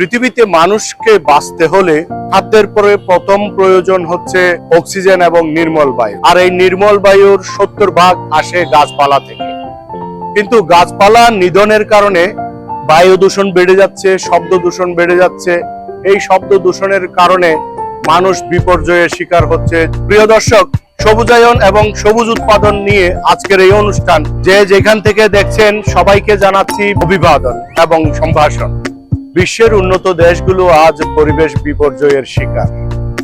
পৃথিবীতে মানুষকে বাঁচতে হলে খাদ্যের পরে প্রথম প্রয়োজন হচ্ছে অক্সিজেন এবং নির্মল বায়ু। আর এই নির্মল বায়ুর সত্তর ভাগ আসে গাছপালা থেকে। কিন্তু গাছপালা নিধনের কারণে বায়ু দূষণ বেড়ে যাচ্ছে, শব্দ দূষণ বেড়ে যাচ্ছে। এই শব্দ দূষণের কারণে মানুষ বিপর্যয়ের শিকার হচ্ছে। প্রিয় দর্শক, সবুজায়ন এবং সবুজ উৎপাদন নিয়ে আজকের এই অনুষ্ঠান, যে যেখান থেকে দেখছেন সবাইকে জানাচ্ছি অভিবাদন এবং সম্ভাষণ। বিশ্বের উন্নত দেশগুলো আজ পরিবেশ বিপর্যয়ের শিকার।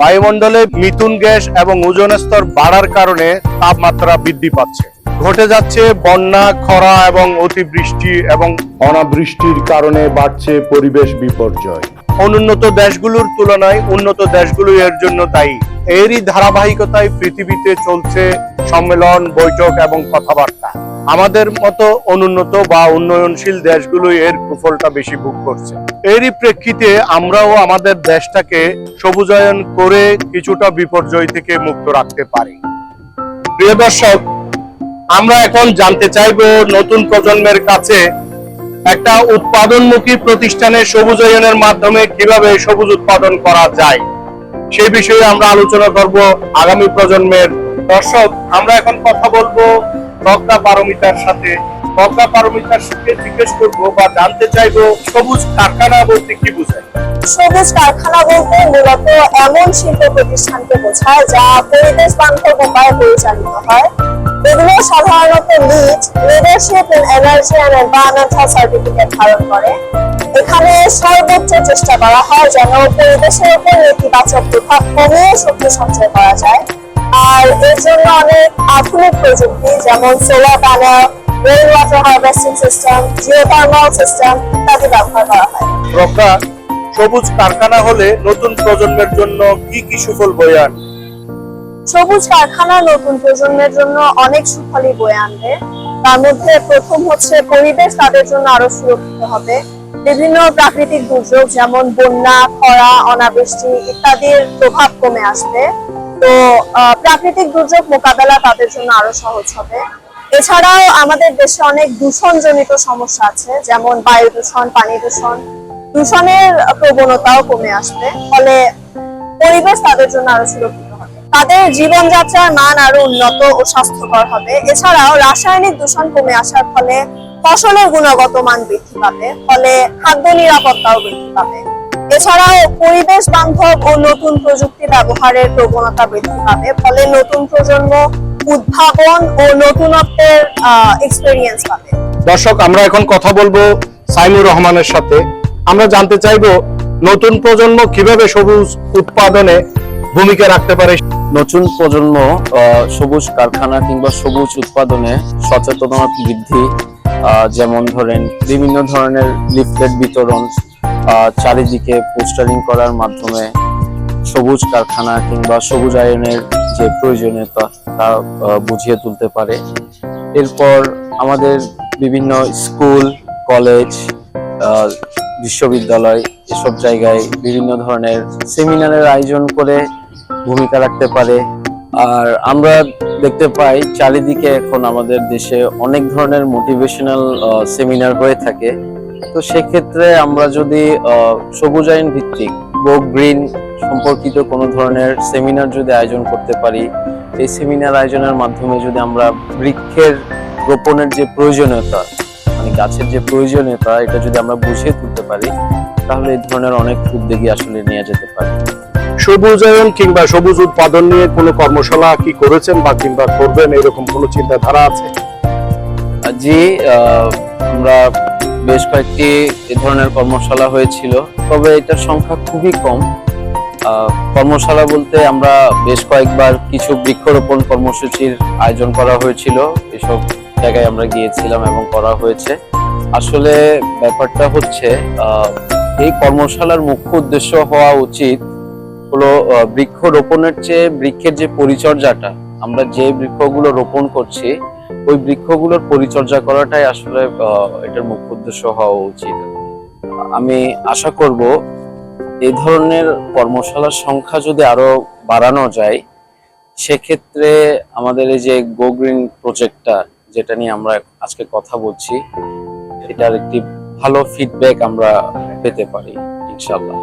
বায়ুমণ্ডলে মিথুন গ্যাস এবং ওজন স্তর বাড়ার কারণে তাপমাত্রা বৃদ্ধি পাচ্ছে। ঘটে যাচ্ছে বন্যা, খরা এবং অতিবৃষ্টি এবং অনাবৃষ্টির কারণে বাড়ছে পরিবেশ বিপর্যয়। অনুন্নত দেশগুলোর তুলনায় উন্নত দেশগুলো এর জন্য দায়ী। এরই ধারাবাহিকতায় পৃথিবীতে চলছে সম্মেলন, বৈঠক এবং কথাবার্তা। আমাদের মতো অনুন্নত বা উন্নয়নশীল দেশগুলো এর কুফলটা বেশি ভোগ করছে। এরই প্রেক্ষিতে আমরাও আমাদের দেশটাকে সবুজায়ন করে কিছুটা বিপর্যয় থেকে মুক্ত রাখতে পারি। প্রিয় দর্শক, আমরা এখন জানতে চাইব নতুন প্রজন্মের কাছে একটা উৎপাদনমুখী প্রতিষ্ঠানের সবুজায়নের মাধ্যমে কীভাবে সবুজ উৎপাদন করা যায় সেই বিষয়ে আমরা আলোচনা করব আগামী প্রজন্মের দর্শক। আমরা এখন কথা বলব প্রজ্ঞা পারমিতার সাথে। প্রজ্ঞা পারমিতার সাথে জিজ্ঞেস করব বা জানতে চাইব সবুজ কারখানা বলতে কি বোঝায়? সবুজ কারখানা বলতে মূলত এমন শিল্প প্রতিষ্ঠানকে বোঝায় যা পরিবেশ বান্ধব উপায়ে পরিচালিত হয়। এগুলো সাধারণত in energy and environmental certificate ধারণ করে। এখানে সর্বোচ্চ চেষ্টা করা হয় যেন পরিবেশের উপর নেতিবাচক প্রভাব কমিয়ে শক্তি সঞ্চয় করা যায়। আর এর জন্য অনেক আধুনিক প্রযুক্তি যেমন solar panel rain water harvesting system geothermal system ইত্যাদি ব্যবহার করা হয়। প্রজ্ঞা সবুজ কারখানা হলে নতুন প্রজন্মের জন্য কি কি সুফল বয়ে আনবে? সবুজ কারখানা নতুন প্রজন্মের জন্য অনেক সুফলই বয়ে আনবে। তার মধ্যে প্রথম হচ্ছে পরিবেশ, তাদের জন্য আরও সুরক্ষিত হবে। বিভিন্ন প্রাকৃতিক দুর্যোগ যেমন বন্যা, খরা, অনাবৃষ্টি ইত্যাদির প্রভাব কমে আসবে। তো প্রাকৃতিক দুর্যোগ মোকাবেলা তাদের জন্য আরও সহজ হবে। এছাড়াও আমাদের দেশে অনেক দূষণজনিত সমস্যা আছে, যেমন বায়ু দূষণ, পানি দূষণ। দূষণের প্রবণতাও কমে আসবে। ফলে পরিবেশ তাদের জন্য আরও সুরক্ষিত তাদের জীবনযাত্রার মান আরও উন্নত ও স্বাস্থ্যকর হবে। এছাড়াও রাসায়নিক দূষণ কমে আসার ফলে ফসলের গুণগত মান বৃদ্ধি পাবে, ফলে খাদ্য নিরাপত্তাও বৃদ্ধি পাবে। এছাড়াও পরিবেশ বান্ধব ও নতুন প্রযুক্তি ব্যবহারের প্রবণতা বৃদ্ধি পাবে, ফলে নতুন প্রজন্ম উদ্ভাবন ও নতুনত্বের এক্সপেরিয়েন্স পাবে। দর্শক, আমরা এখন কথা বলব সাইমুর রহমানের সাথে। আমরা জানতে চাইব নতুন প্রজন্ম কীভাবে সবুজ উৎপাদনে ভূমিকা রাখতে পারে। নতুন প্রজন্ম সবুজ কারখানা কিংবা সবুজ উৎপাদনে সচেতনতা বৃদ্ধি যেমন ধরেন বিভিন্ন ধরনের লিফলেট বিতরণ চারিদিকে পোস্টারিং করার মাধ্যমে সবুজ কারখানা কিংবা সবুজ আয়নের যে প্রয়োজনীয়তা, তা বুঝিয়ে তুলতে পারে। এরপর আমাদের বিভিন্ন স্কুল, কলেজ বিশ্ববিদ্যালয় এসব জায়গায় বিভিন্ন ধরনের সেমিনারের আয়োজন করে ভূমিকা রাখতে পারে। আর আমরা দেখতে পাই চারিদিকে এখন আমাদের দেশে অনেক ধরনের মোটিভেশনাল সেমিনার হয়ে থাকে। তো সেক্ষেত্রে আমরা যদি সবুজায়ন ভিত্তিক গো গ্রিন সম্পর্কিত কোনো ধরনের সেমিনার যদি আয়োজন করতে পারি, এই সেমিনার আয়োজনের মাধ্যমে যদি আমরা বৃক্ষের রোপণের যে প্রয়োজনীয়তা মানে গাছের যে প্রয়োজনীয়তা, এটা যদি আমরা বুঝিয়ে তুলতে পারি তাহলে এই ধরনের অনেক উদ্যোগী আসলে নিয়ে যেতে পারে। সবুজায়ন কিংবা সবুজ উৎপাদন নিয়ে কোনো কর্মশালা কি করেছেন বা কিংবা করবেন? এরকম কোনো চিন্তাধারা আছে? জি আমরা বেশ কয়েকটি এ ধরনের কর্মশালা হয়েছিল তবে এটার সংখ্যা খুবই কম। আহ, কর্মশালা বলতে আমরা বেশ কয়েকবার কিছু বৃক্ষরোপণ কর্মসূচির আয়োজন করা হয়েছিল এসব জায়গায় আমরা গিয়েছিলাম এবং করা হয়েছে। আসলে ব্যাপারটা হচ্ছে আহ, এই কর্মশালার মুখ্য উদ্দেশ্য হওয়া উচিত হলো আহ, বৃক্ষরোপণের চেয়ে বৃক্ষের যে পরিচর্যাটা আমরা যে বৃক্ষগুলো রোপণ করছি ওই বৃক্ষগুলোর পরিচর্যা করাটাই আসলে এটার মুখ্য উদ্দেশ্য হওয়া উচিত। আমি আশা করব এই ধরনের কর্মশালার সংখ্যা যদি আরও বাড়ানো যায় সেক্ষেত্রে আমাদের এই যে গো গ্রিন প্রজেক্টটা যেটা নিয়ে আমরা আজকে কথা বলছি এটার একটি ভালো ফিডব্যাক আমরা পেতে পারি ইনশাল্লাহ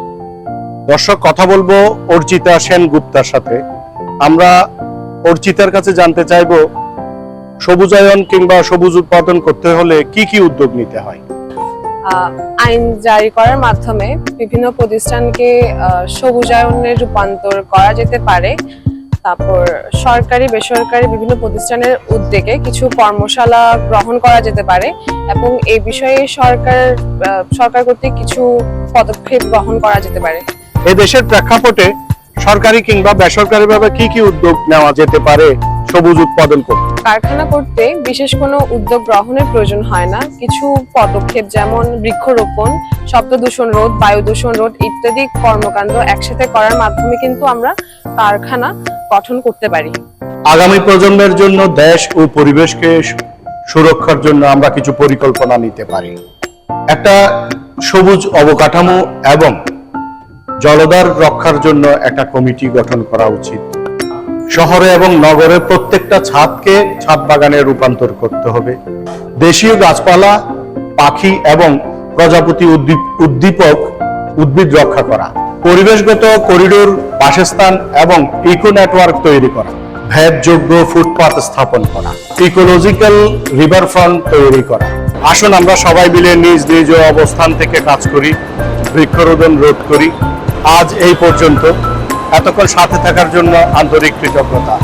দর্শক কথা বলব অর্চিতা সেন গুপ্তার সাথে। আমরা অর্চিতার কাছে জানতে চাইব সবুজায়ন কিংবা সবুজ উৎপাদন করতে হলে কি কি উদ্যোগ নিতে হয়? আহ, আইন জারি করার মাধ্যমে বিভিন্ন প্রতিষ্ঠানকে আহ, সবুজায়নে রূপান্তর করা যেতে পারে। তারপর সরকারি বেসরকারি বিভিন্ন প্রতিষ্ঠানের উদ্যোগে কিছু কর্মশালা গ্রহণ করা যেতে পারে এবং এই বিষয়ে সরকার সরকার কর্তৃক কিছু পদক্ষেপ গ্রহণ করা যেতে পারে। এ দেশের প্রেক্ষাপটে সরকারি কিংবা বেসরকারিভাবে কি কি উদ্যোগ নেওয়া যেতে পারে? সবুজ উৎপাদন করতে। কারখানা করতে বিশেষ কোনো উদ্যোগ গ্রহণের প্রয়োজন হয় না। কিছু পদক্ষেপ যেমন বৃক্ষরোপণ শব্দ দূষণ রোধ বায়ু দূষণ রোধ ইত্যাদি কর্মকাণ্ড একসাথে করার মাধ্যমে কিন্তু আমরা কারখানা গঠন করতে পারি। আগামী প্রজন্মের জন্য দেশ ও পরিবেশকে সুরক্ষার জন্য আমরা কিছু পরিকল্পনা নিতে পারি। একটা সবুজ অবকাঠামো এবং জলধার রক্ষার জন্য একটা কমিটি গঠন করা উচিত। শহরে এবং নগরে প্রত্যেকটা ছাদকে ছাদ বাগানে রূপান্তর করতে হবে। দেশীয় গাছপালা, পাখি এবং প্রজাপতি উদ্দীপ- উদ্দীপক উদ্ভিদ রক্ষা করা। পরিবেশগত করিডোর, বাসস্থান এবং ইকো নেটওয়ার্ক তৈরি করা, ভেদযোগ্য ফুটপাথ স্থাপন করা, ইকোলজিক্যাল রিভার ফ্রন্ট তৈরি করা। আসুন আমরা সবাই মিলে নিজ নিজ অবস্থান থেকে কাজ করি বৃক্ষরোদন রোধ করি। আজ এই পর্যন্ত। এতক্ষণ সাথে থাকার জন্য আন্তরিক কৃতজ্ঞতা।